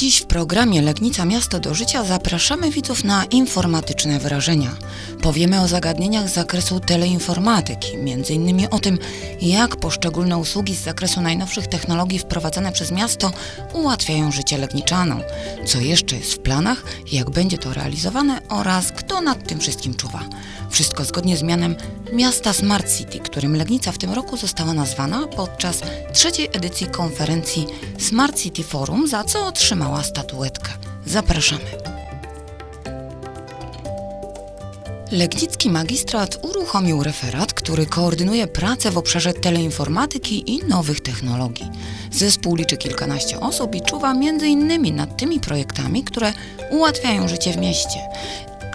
Dziś w programie Legnica Miasto do Życia zapraszamy widzów na informatyczne wyrażenia. Powiemy o zagadnieniach z zakresu teleinformatyki, m.in. o tym, jak poszczególne usługi z zakresu najnowszych technologii wprowadzane przez miasto ułatwiają życie legniczanom, co jeszcze jest w planach, jak będzie to realizowane oraz kto nad tym wszystkim czuwa. Wszystko zgodnie z mianem miasta Smart City, którym Legnica w tym roku została nazwana podczas trzeciej edycji konferencji Smart City Forum, za co otrzymała statuetkę. Zapraszamy. Legnicki magistrat uruchomił referat, który koordynuje pracę w obszarze teleinformatyki i nowych technologii. Zespół liczy kilkanaście osób i czuwa m.in. nad tymi projektami, które ułatwiają życie w mieście.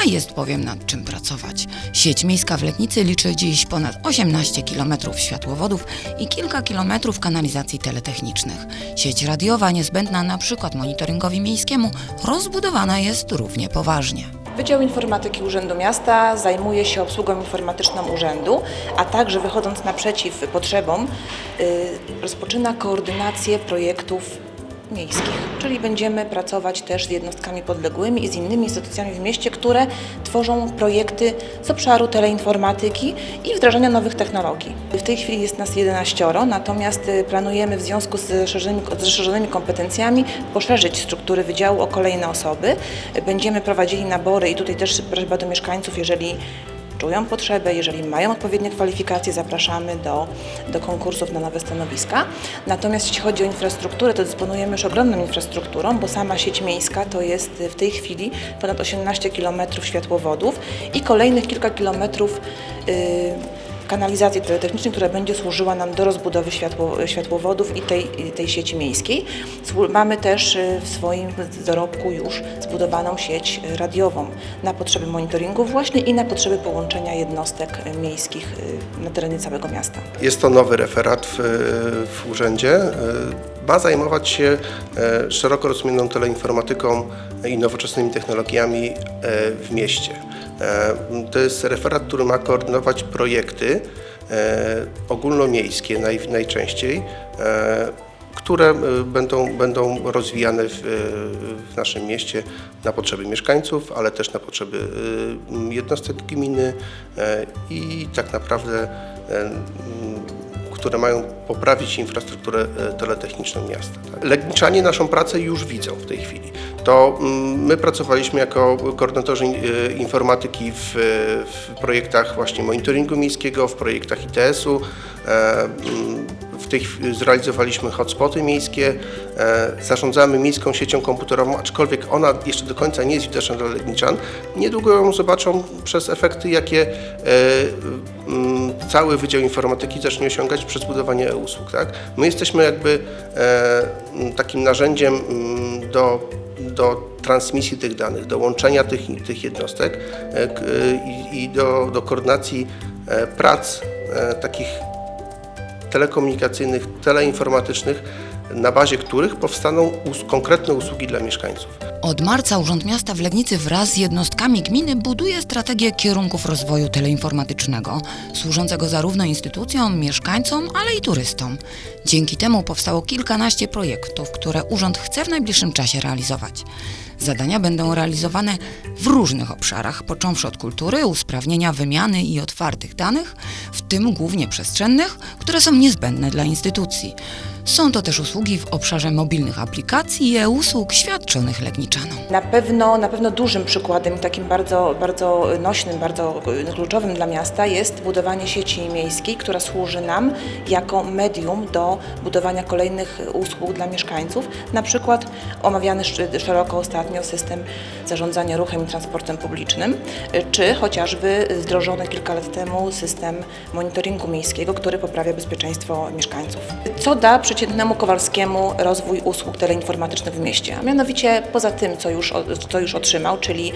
A jest bowiem nad czym pracować. Sieć miejska w Legnicy liczy dziś ponad 18 km światłowodów i kilka kilometrów kanalizacji teletechnicznych. Sieć radiowa, niezbędna na przykład monitoringowi miejskiemu, rozbudowana jest równie poważnie. Wydział Informatyki Urzędu Miasta zajmuje się obsługą informatyczną urzędu, a także wychodząc naprzeciw potrzebom, y, rozpoczyna koordynację projektów miejskich, czyli będziemy pracować też z jednostkami podległymi i z innymi instytucjami w mieście, które tworzą projekty z obszaru teleinformatyki i wdrażania nowych technologii. W tej chwili jest nas 11, natomiast y, planujemy w związku z rozszerzonymi, z kompetencjami poszerzyć struktury wydziału o kolejne osoby. Będziemy prowadzili nabory i tutaj też prośba do mieszkańców, jeżeli czują potrzebę, jeżeli mają odpowiednie kwalifikacje, zapraszamy do, do konkursów na nowe stanowiska. Natomiast jeśli chodzi o infrastrukturę, to dysponujemy już ogromną infrastrukturą, bo sama sieć miejska to jest w tej chwili ponad 18 km światłowodów i kolejnych kilka kilometrów yy, kanalizacji teletechnicznej, która będzie służyła nam do rozbudowy światło, światłowodów i tej, tej sieci miejskiej. Mamy też y, w swoim dorobku już zbudowaną sieć y, radiową na potrzeby monitoringu właśnie i na potrzeby połączenia jednostek y, miejskich y, na terenie całego miasta. Jest to nowy referat w, w urzędzie. Ma zajmować się szeroko rozumianą teleinformatyką i nowoczesnymi technologiami w mieście. E, To jest referat, który ma koordynować projekty e, ogólnomiejskie naj, najczęściej, e, które będą, będą rozwijane w, w naszym mieście na potrzeby mieszkańców, ale też na potrzeby jednostek gminy i tak naprawdę które mają poprawić infrastrukturę e, teletechniczną miasta. tak. Legniczanie naszą pracę już widzą w tej chwili. To mm, my pracowaliśmy jako koordynatorzy e, informatyki w, w projektach właśnie monitoringu miejskiego, w projektach ITS-u. Tej chwili zrealizowaliśmy hotspoty miejskie, e, zarządzamy miejską siecią komputerową, aczkolwiek ona jeszcze do końca nie jest widoczna dla Legniczan. Niedługo ją zobaczą przez efekty, jakie e, cały Wydział Informatyki zacznie osiągać przez budowanie e-usług. Tak? My jesteśmy jakby e, takim narzędziem do, do transmisji tych danych, do łączenia tych, tych jednostek i, i do, do koordynacji prac takich telekomunikacyjnych, teleinformatycznych, na bazie których powstaną us- konkretne usługi dla mieszkańców. Od marca Urząd Miasta w Legnicy wraz z jednostkami gminy buduje strategię kierunków rozwoju teleinformatycznego, służącego zarówno instytucjom, mieszkańcom, ale i turystom. Dzięki temu powstało kilkanaście projektów, które urząd chce w najbliższym czasie realizować. Zadania będą realizowane w różnych obszarach, począwszy od kultury, usprawnienia wymiany i otwartych danych, w tym głównie przestrzennych, które są niezbędne dla instytucji. Są to też usługi w obszarze mobilnych aplikacji i e-usług świadczonych Legniczanom. Na pewno, na pewno dużym przykładem, takim bardzo, bardzo nośnym, bardzo kluczowym dla miasta jest budowanie sieci miejskiej, która służy nam jako medium do budowania kolejnych usług dla mieszkańców. Na przykład omawiany sz- szeroko ostatnio system zarządzania ruchem i transportem publicznym, czy chociażby wdrożony kilka lat temu system monitoringu miejskiego, który poprawia bezpieczeństwo mieszkańców. Co da przeciętnemu Kowalskiemu rozwój usług teleinformatycznych w mieście? A mianowicie poza tym, co już, co już otrzymał, czyli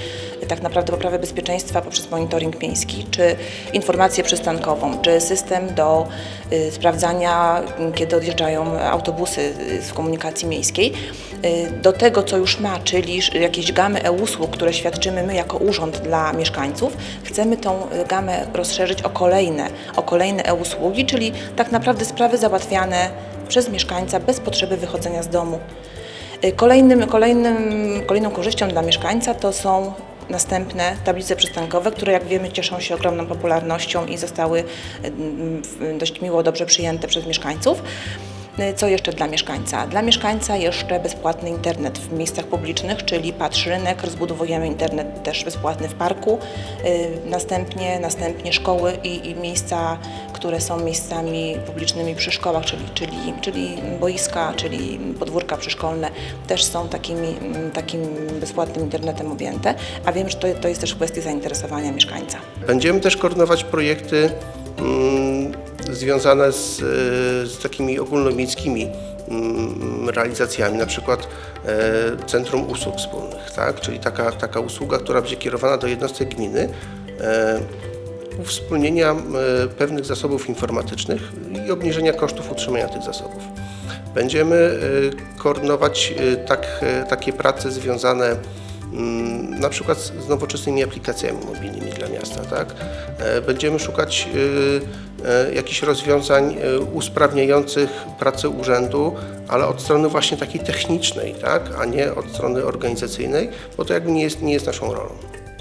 tak naprawdę poprawę bezpieczeństwa poprzez monitoring miejski, czy informację przystankową, czy system do y, sprawdzania, y, kiedy odjeżdżają autobusy w komunikacji miejskiej, y, do tego, co już ma, czyli jakieś gamy e-usług, które świadczymy my jako urząd dla mieszkańców, chcemy tą gamę rozszerzyć o kolejne, o kolejne e-usługi, czyli tak naprawdę sprawy załatwiane przez mieszkańca bez potrzeby wychodzenia z domu. Y, Kolejnym, kolejnym, kolejną korzyścią dla mieszkańca to są następne tablice przystankowe, które jak wiemy cieszą się ogromną popularnością i zostały mm, dość miło, dobrze przyjęte przez mieszkańców. Co jeszcze dla mieszkańca? Dla mieszkańca jeszcze bezpłatny internet w miejscach publicznych, czyli patrz rynek, rozbudowujemy internet też bezpłatny w parku, y, następnie, następnie szkoły i, i miejsca, które są miejscami publicznymi przy szkołach, czyli, czyli, czyli boiska, czyli podwórka przyszkolne, też są takimi, mm, takim bezpłatnym internetem objęte, a wiem, że to, to jest też kwestia zainteresowania mieszkańca. Będziemy też koordynować projekty mm, związane z, e, z takimi ogólnomieckimi mm, realizacjami, na przykład e, Centrum Usług Wspólnych, tak? czyli taka, taka usługa, która będzie kierowana do jednostek gminy, e, uwspólnienia pewnych zasobów informatycznych i obniżenia kosztów utrzymania tych zasobów. Będziemy koordynować tak, takie prace związane na przykład z nowoczesnymi aplikacjami mobilnymi dla miasta. Tak? E, Będziemy szukać e, e, jakichś rozwiązań e, usprawniających pracę urzędu, ale od strony właśnie takiej technicznej, tak? a nie od strony organizacyjnej, bo to jakby nie jest, nie jest naszą rolą.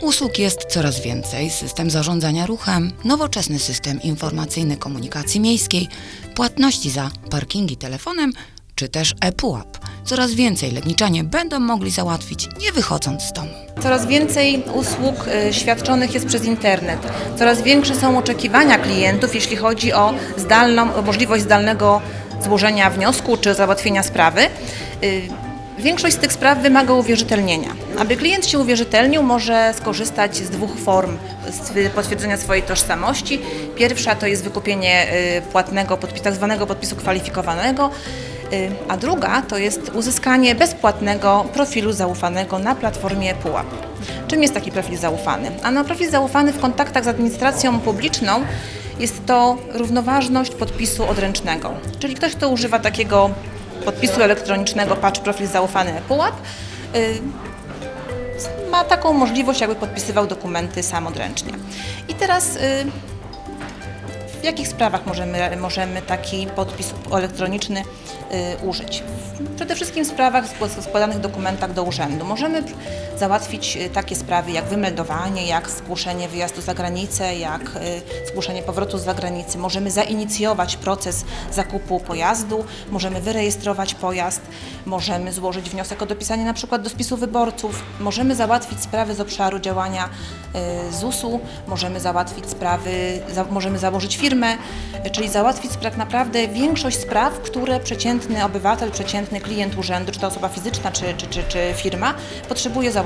Usług jest coraz więcej, system zarządzania ruchem, nowoczesny system informacyjny komunikacji miejskiej, płatności za parkingi telefonem, czy też ePUAP. Coraz więcej legniczanie będą mogli załatwić, nie wychodząc z domu. Coraz więcej usług y, świadczonych jest przez internet. Coraz większe są oczekiwania klientów, jeśli chodzi o zdalną, o możliwość zdalnego złożenia wniosku czy załatwienia sprawy. Y, Większość z tych spraw wymaga uwierzytelnienia. Aby klient się uwierzytelnił, może skorzystać z dwóch form potwierdzenia swojej tożsamości. Pierwsza to jest wykupienie y, płatnego, podpis- tak podpisu kwalifikowanego, a druga to jest uzyskanie bezpłatnego profilu zaufanego na platformie PUAP. Czym jest taki profil zaufany? Ano profil zaufany w kontaktach z administracją publiczną jest to równoważność podpisu odręcznego. Czyli ktoś, kto używa takiego podpisu elektronicznego, patrz profil zaufany PUAP, y, ma taką możliwość, jakby podpisywał dokumenty sam odręcznie. I teraz y, w jakich sprawach możemy, możemy taki podpis elektroniczny y, użyć? Przede wszystkim w sprawach skł- składanych dokumentach do urzędu. Możemy załatwić y, takie sprawy jak wymeldowanie, jak zgłoszenie wyjazdu za granicę, jak y, zgłoszenie powrotu z zagranicy. Możemy zainicjować proces zakupu pojazdu, możemy wyrejestrować pojazd, możemy złożyć wniosek o dopisanie na przykład do spisu wyborców, możemy załatwić sprawy z obszaru działania y, ZUS-u, możemy załatwić sprawy, możemy założyć firmę, czyli załatwić tak naprawdę większość spraw, które przeciętny obywatel, przeciętny klient urzędu, czy to osoba fizyczna, czy, czy, czy, czy firma, potrzebuje załatwić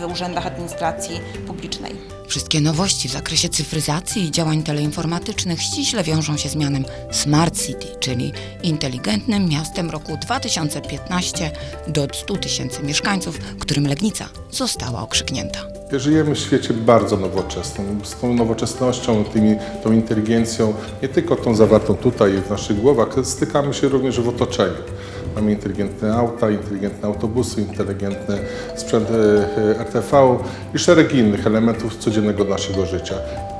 w urzędach administracji publicznej. Wszystkie nowości w zakresie cyfryzacji i działań teleinformatycznych ściśle wiążą się z mianem Smart City, czyli inteligentnym miastem roku 2015 do 100 tysięcy mieszkańców, którym Legnica została okrzyknięta. Żyjemy w świecie bardzo nowoczesnym. Z tą nowoczesnością, tymi, tą inteligencją, nie tylko tą zawartą tutaj w naszych głowach, stykamy się również w otoczeniu. Mamy inteligentne auta, inteligentne autobusy, inteligentny sprzęt e, e, RTV i szereg innych elementów codziennego naszego życia.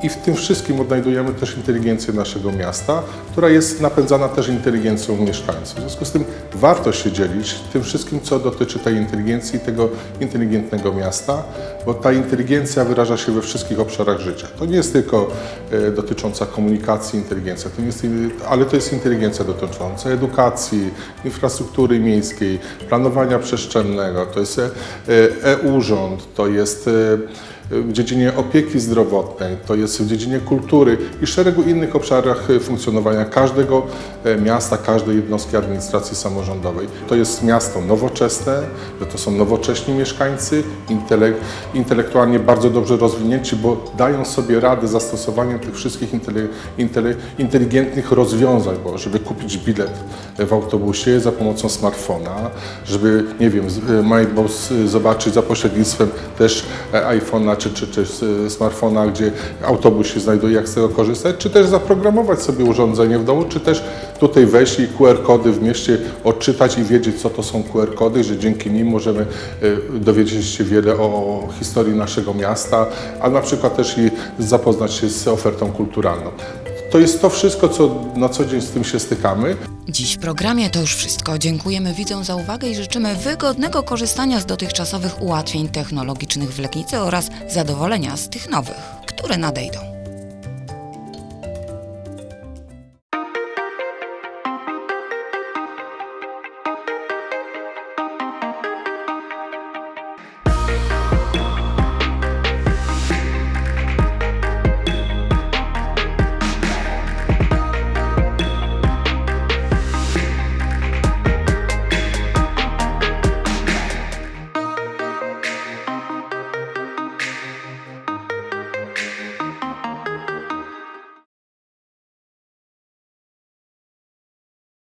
I w tym wszystkim odnajdujemy też inteligencję naszego miasta, która jest napędzana też inteligencją mieszkańców. W związku z tym warto się dzielić tym wszystkim, co dotyczy tej inteligencji, tego inteligentnego miasta, bo ta inteligencja wyraża się we wszystkich obszarach życia. To nie jest tylko e, dotycząca komunikacji inteligencja, to jest, ale to jest inteligencja dotycząca edukacji, infrastruktury miejskiej, planowania przestrzennego, to jest e, e-urząd, to jest e, w dziedzinie opieki zdrowotnej, to jest w dziedzinie kultury i szeregu innych obszarach e, funkcjonowania każdego e, miasta, każdej jednostki administracji samorządowej. To jest miasto nowoczesne, że to są nowocześni mieszkańcy, intelek, intelektualnie bardzo dobrze rozwinięci, bo dają sobie radę zastosowaniem tych wszystkich inteligentnych rozwiązań, bo żeby kupić bilet w autobusie za pomocą smartfona, żeby, nie wiem, e, e, zobaczyć za pośrednictwem też iPhone'a czy, czy, czy smartfona, gdzie autobus się znajduje, jak z tego korzystać, czy też zaprogramować sobie urządzenie w domu, czy też tutaj wejść i QR-kody w mieście odczytać i wiedzieć, co to są QR-kody, że dzięki nim możemy e, dowiedzieć się wiele o historii naszego miasta, a na przykład też i zapoznać się z ofertą kulturalną. To jest to wszystko, co na co dzień z tym się stykamy. Dziś w programie to już wszystko. Dziękujemy widzom za uwagę i życzymy wygodnego korzystania z dotychczasowych ułatwień technologicznych w Legnicy oraz zadowolenia z tych nowych, które nadejdą.